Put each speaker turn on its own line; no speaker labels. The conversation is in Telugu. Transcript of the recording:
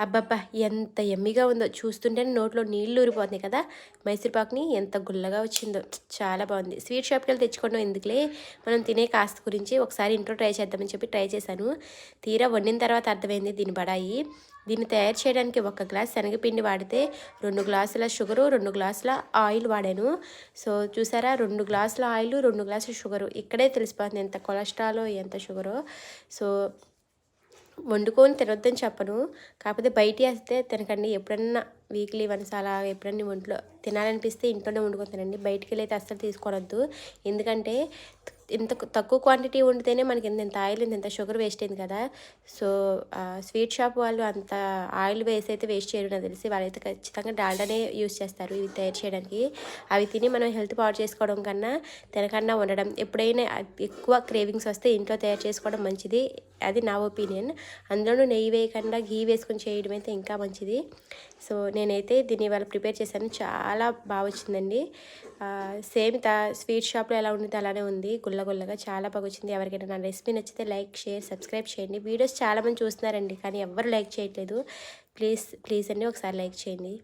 అబ్బబ్బా ఎంత ఎమ్మిగా ఉందో. చూస్తుంటేనే నోట్లో నీళ్ళు ఊరిపోతుంది కదా. మైసూర్పాకుని ఎంత గుల్లగా వచ్చిందో. చాలా బాగుంది. స్వీట్ షాప్కి వెళ్ళి తెచ్చుకోవడం ఎందుకులే. మనం తినే కాస్త గురించి ఒకసారి ఇంట్లో ట్రై చేద్దామని చెప్పి ట్రై చేశాను. తీరా వండిన తర్వాత అర్థమైంది దీని బడాయి. దీన్ని తయారు చేయడానికి ఒక గ్లాస్ శనగపిండి వాడితే రెండు గ్లాసుల షుగరు రెండు గ్లాసుల ఆయిల్ వాడాను. సో చూసారా? రెండు గ్లాసుల ఆయిల్ రెండు గ్లాసుల షుగరు. ఇక్కడే తెలిసిపోతుంది ఎంత కొలెస్ట్రాల్ ఎంత షుగరో. సో వండుకొని తినొద్దని చెప్పను. కాకపోతే బయట వేస్తే తినకండి. ఎప్పుడన్నా వీక్లీ వన్స్ అలా ఎప్పుడన్నా ఒంట్లో తినాలనిపిస్తే ఇంట్లోనే వండుకొని తినండి. బయటికి వెళ్ళి అయితే అస్సలు తీసుకోవద్దు ఎందుకంటే ఇంత తక్కువ క్వాంటిటీ వండితేనే మనకి ఎంత ఎంత ఆయిల్ ఎంత షుగర్ వేస్ట్ అయింది కదా. సో స్వీట్ షాప్ వాళ్ళు అంత ఆయిల్ వేసి అయితే వేస్ట్ చేయడం నాకు తెలిసి. వాళ్ళైతే ఖచ్చితంగా డాల్డానే యూస్ చేస్తారు ఇవి తయారు చేయడానికి. అవి తిని మనం హెల్త్ పాడు చేసుకోవడం కన్నా తినకన్నా ఉండడం ఎప్పుడైనా ఎక్కువ క్రేవింగ్స్ వస్తే ఇంట్లో తయారు చేసుకోవడం మంచిది. అది నా ఒపీనియన్ అందులోనూ నెయ్యి వేయకుండా ఘీ వేసుకొని చేయడం అయితే ఇంకా మంచిది. సో నేనైతే దీన్ని ఇవాళ ప్రిపేర్ చేశాను. చాలా బాగా వచ్చిందండి. సేమ్ తా స్వీట్ షాప్లో ఎలా ఉంటుంది అలానే ఉంది. గుల్ల గుల్లగా చాలా బాగా వచ్చింది. ఎవరికైనా నా రెసిపీ నచ్చితే లైక్ షేర్ సబ్స్క్రైబ్ చేయండి. వీడియోస్ చాలామంది చూస్తున్నారండి కానీ ఎవరు లైక్ చేయట్లేదు. ప్లీజ్ ప్లీజ్ అండి ఒకసారి లైక్ చేయండి.